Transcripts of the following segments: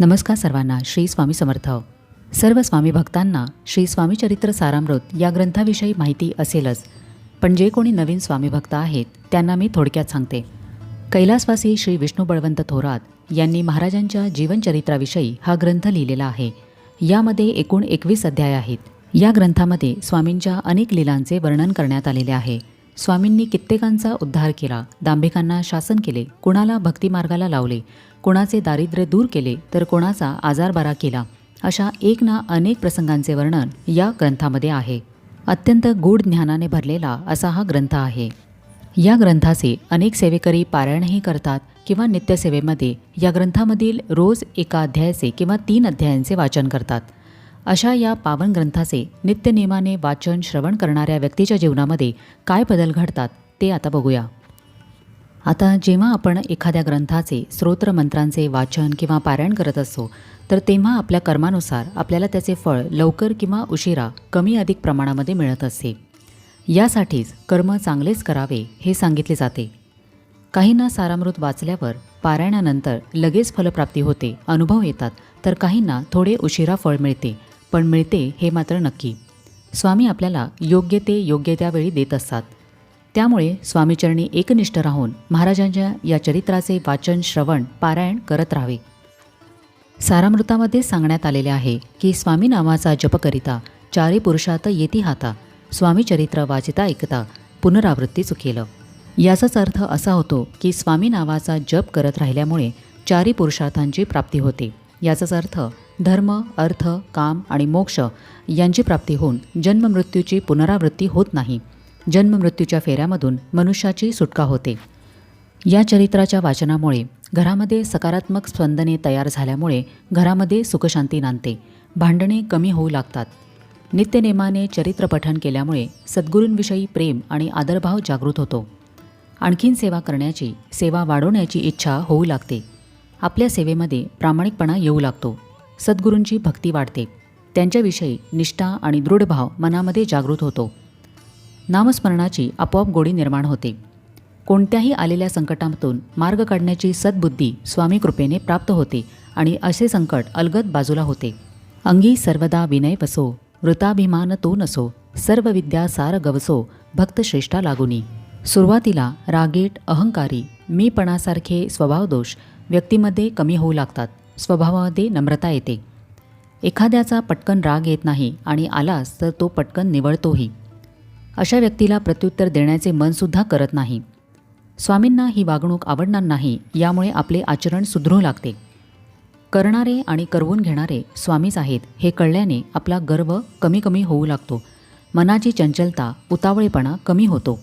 नमस्कार सर्वांना श्री स्वामी समर्थ. सर्व स्वामी भक्तांना श्री स्वामी चरित्र सारामृत या ग्रंथाविषयी माहिती असेलच. पण जे कोणी नवीन स्वामी भक्त आहेत त्यांना मी थोडक्यात सांगते. कैलासवासी श्री विष्णू बळवंत थोरात यांनी महाराजांच्या जीवनचरित्राविषयी हा ग्रंथ लिहिलेला आहे. यामध्ये एकूण एकवीस अध्याय आहेत. या ग्रंथामध्ये स्वामींच्या अनेक लीलांचे वर्णन करण्यात आलेले आहे. स्वामींनी कित्येकांचा उद्धार केला दांभिकांना शासन केले कुणाला भक्तिमार्गाला लावले कुणाचे दारिद्र्य दूर केले तर कोणाचा आजार बरा केला अशा एक ना अनेक प्रसंगांचे वर्णन या ग्रंथामध्ये आहे. अत्यंत गूढ ज्ञानाने भरलेला असा हा ग्रंथ आहे. या ग्रंथाचे अनेक सेवेकरी पारायणही करतात किंवा नित्यसेवेमध्ये या ग्रंथामधील रोज एका अध्यायाचे किंवा तीन अध्यायांचे वाचन करतात. अशा या पावन ग्रंथाचे नित्यनेमाने वाचन श्रवण करणाऱ्या व्यक्तीच्या जीवनामध्ये काय बदल घडतात ते आता बघूया. आता जेव्हा आपण एखाद्या ग्रंथाचे स्तोत्र मंत्रांचे वाचन किंवा पारायण करत असतो तर तेव्हा आपल्या कर्मानुसार आपल्याला त्याचे फळ लवकर किंवा उशिरा कमी अधिक प्रमाणामध्ये मिळत असते. यासाठीच कर्म चांगलेच करावे हे सांगितले जाते. काहींना सारामृत वाचल्यावर पारायणानंतर लगेच फलप्राप्ती होते अनुभव येतात तर काहींना थोडे उशिरा फळ मिळते. पण मिळते हे मात्र नक्की. स्वामी आपल्याला योग्य ते योग्य त्यावेळी देत असतात. त्यामुळे स्वामीचरणी एकनिष्ठ राहून महाराजांच्या या चरित्राचे वाचन श्रवण पारायण करत राहावे. सारामृतामध्ये सांगण्यात आलेले आहे की स्वामी नावाचा जप करिता चारी पुरुषात येती हाता स्वामी चरित्र वाचिता ऐकता पुनरावृत्ती चुकेलं याचाच अर्थ असा होतो की स्वामी नावाचा जप करत राहिल्यामुळे चारी पुरुषार्थांची प्राप्ती होते. याचाच अर्थ धर्म अर्थ काम आणि मोक्ष यांची प्राप्ती होऊन जन्ममृत्यूची पुनरावृत्ती होत नाही. जन्ममृत्यूच्या फेऱ्यामधून मनुष्याची सुटका होते. या चरित्राच्या वाचनामुळे घरामध्ये सकारात्मक स्पंदने तयार झाल्यामुळे घरामध्ये सुखशांती नांदते. भांडणे कमी होऊ लागतात. नित्यनेमाने चरित्रपठण केल्यामुळे सद्गुरूंविषयी प्रेम आणि आदरभाव जागृत होतो. आणखीन सेवा करण्याची सेवा वाढवण्याची इच्छा होऊ लागते. आपल्या सेवेमध्ये प्रामाणिकपणा येऊ लागतो. सद्गुरूंची भक्ती वाढते. त्यांच्याविषयी निष्ठा आणि दृढभाव मनामध्ये जागृत होतो. नामस्मरणाची आपोआप गोडी निर्माण होते. कोणत्याही आलेल्या संकटातून मार्ग काढण्याची सद्बुद्धी स्वामी कृपेने प्राप्त होते आणि असे संकट अलगद बाजूला होते. अंगी सर्वदा विनय वसो वृताभिमान तो नसो सर्व विद्या सार गवसो भक्त श्रेष्ठा लागुनी. सुरुवातीला रागीट अहंकारी मीपणासारखे स्वभावदोष व्यक्तीमध्ये कमी होऊ लागतात. स्वभावामध्ये नम्रता येते. एखाद्याचा पटकन राग येत नाही आणि आलास तर तो पटकन निवळतोही. अशा व्यक्तीला प्रत्युत्तर देण्याचे मनसुद्धा करत नाही. स्वामींना ही वागणूक आवडणार नाही यामुळे आपले आचरण सुधरू लागते. करणारे आणि करवून घेणारे स्वामीच आहेत हे कळल्याने आपला गर्व कमी कमी होऊ लागतो. मनाची चंचलता उतावळेपणा कमी होतो.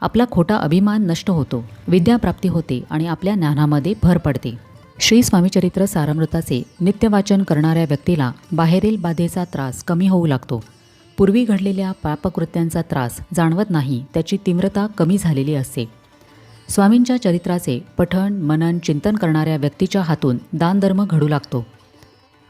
आपला खोटा अभिमान नष्ट होतो विद्याप्राप्ती होते आणि आपल्या ज्ञानामध्ये भर पडते. श्री स्वामीचरित्र सारामृताचे नित्यवाचन करणाऱ्या व्यक्तीला बाहेरील बाधेचा त्रास कमी होऊ लागतो. पूर्वी घडलेल्या पापकृत्यांचा त्रास जाणवत नाही त्याची तीव्रता कमी झालेली असते. स्वामींच्या चरित्राचे पठण मनन चिंतन करणाऱ्या व्यक्तीच्या हातून दानधर्म घडू लागतो.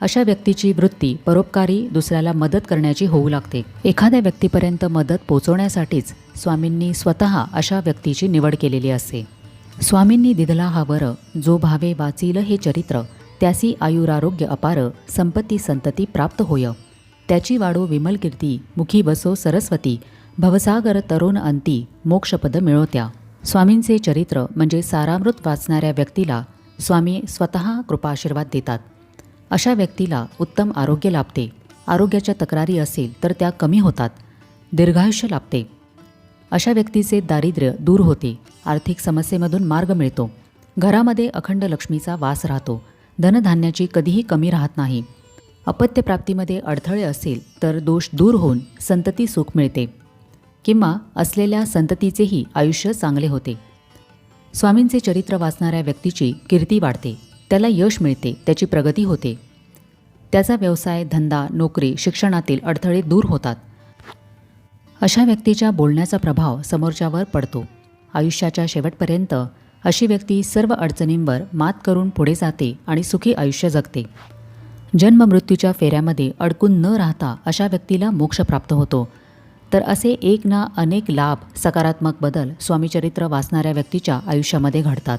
अशा व्यक्तीची वृत्ती परोपकारी दुसऱ्याला मदत करण्याची होऊ लागते. एखाद्या व्यक्तीपर्यंत मदत पोचवण्यासाठीच स्वामींनी स्वतः अशा व्यक्तीची निवड केलेली असते. स्वामींनी दिधला हा वर जो भावे वाचील हे चरित्र त्यासी आयुरारोग्य अपार संपत्ती संतती प्राप्त होय. त्याची वाडो विमल कीर्ती मुखी बसो सरस्वती भवसागर तरुण अंती मोक्षपद मिळवत्या स्वामींचे चरित्र म्हणजे सारामृत वाचणाऱ्या व्यक्तीला स्वामी स्वतः कृपाशीर्वाद देतात. अशा व्यक्तीला उत्तम आरोग्य लाभते. आरोग्याच्या तक्रारी असेल तर त्या कमी होतात. दीर्घायुष्य लाभते. अशा व्यक्तीचे दारिद्र्य दूर होते. आर्थिक समस्येमधून मार्ग मिळतो. घरामध्ये अखंड लक्ष्मीचा वास राहतो. धनधान्याची कधीही कमी राहत नाही. अपत्यप्राप्तीमध्ये अडथळे असेल तर दोष दूर होऊन संतती सुख मिळते. किंवा असलेल्या संततीचेही आयुष्य चांगले होते. स्वामींचे चरित्र वाचणाऱ्या व्यक्तीची कीर्ती वाढते. त्याला यश मिळते. त्याची प्रगती होते. त्याचा व्यवसाय धंदा नोकरी शिक्षणातील अडथळे दूर होतात. अशा व्यक्तीच्या बोलण्याचा प्रभाव समोरच्यावर पडतो. आयुष्याच्या शेवटपर्यंत अशी व्यक्ती सर्व अडचणींवर मात करून पुढे जाते आणि सुखी आयुष्य जगते. जन्ममृत्यूच्या फेऱ्यामध्ये अडकून न राहता अशा व्यक्तीला मोक्ष प्राप्त होतो. तर असे एक ना अनेक लाभ सकारात्मक बदल स्वामीचरित्र वाचणाऱ्या व्यक्तीच्या आयुष्यामध्ये घडतात.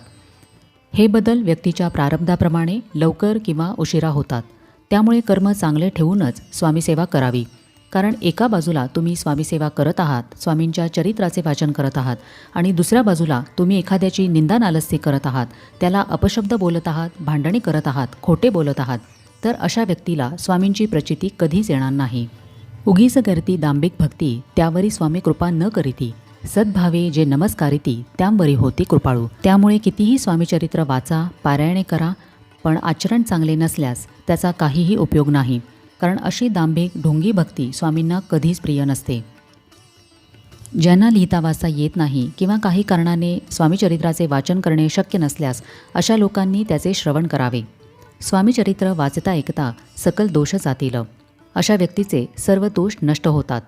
हे बदल व्यक्तीच्या प्रारब्धाप्रमाणे लवकर किंवा उशिरा होतात. त्यामुळे कर्म चांगले ठेवूनच स्वामीसेवा करावी. कारण एका बाजूला तुम्ही स्वामीसेवा करत आहात स्वामींच्या चरित्राचे वाचन करत आहात आणि दुसऱ्या बाजूला तुम्ही एखाद्याची निंदा नालस्ती करत आहात त्याला अपशब्द बोलत आहात भांडणे करत आहात खोटे बोलत आहात तर अशा व्यक्तीला स्वामींची प्रचिती कधीच येणार नाही. उगीच करती दांभिक भक्ती त्यावरी स्वामी कृपा न करीती. सद्भावे जे नमस्कारिती त्यांवरी होती कृपाळू. त्यामुळे कितीही स्वामीचरित्र वाचा पारायणे करा पण आचरण चांगले नसल्यास त्याचा काहीही उपयोग नाही. कारण अशी दांभिक ढोंगी भक्ती स्वामींना कधीच प्रिय नसते. ज्यांना लिहिता वाचता येत नाही किंवा काही कारणाने स्वामीचरित्राचे वाचन करणे शक्य नसल्यास अशा लोकांनी त्याचे श्रवण करावे. स्वामीचरित्र वाचता ऐकता सकल दोष जातील. अशा व्यक्तीचे सर्व दोष नष्ट होतात.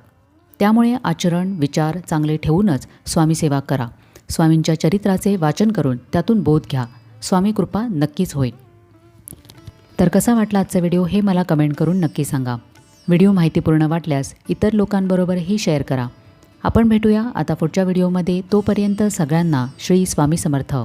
त्यामुळे आचरण विचार चांगले ठेवूनच स्वामीसेवा करा. स्वामींच्या चरित्राचे वाचन करून त्यातून बोध घ्या. स्वामी कृपा नक्कीच होईल तर कसा वाटला आजचा व्हिडिओ हे मला कमेंट करून नक्की सांगा. व्हिडिओ माहितीपूर्ण वाटल्यास इतर लोकांबरोबरही शेअर करा. आपण भेटूया आता पुढच्या व्हिडिओमध्ये तोपर्यंत सगळ्यांना श्री स्वामी समर्थ.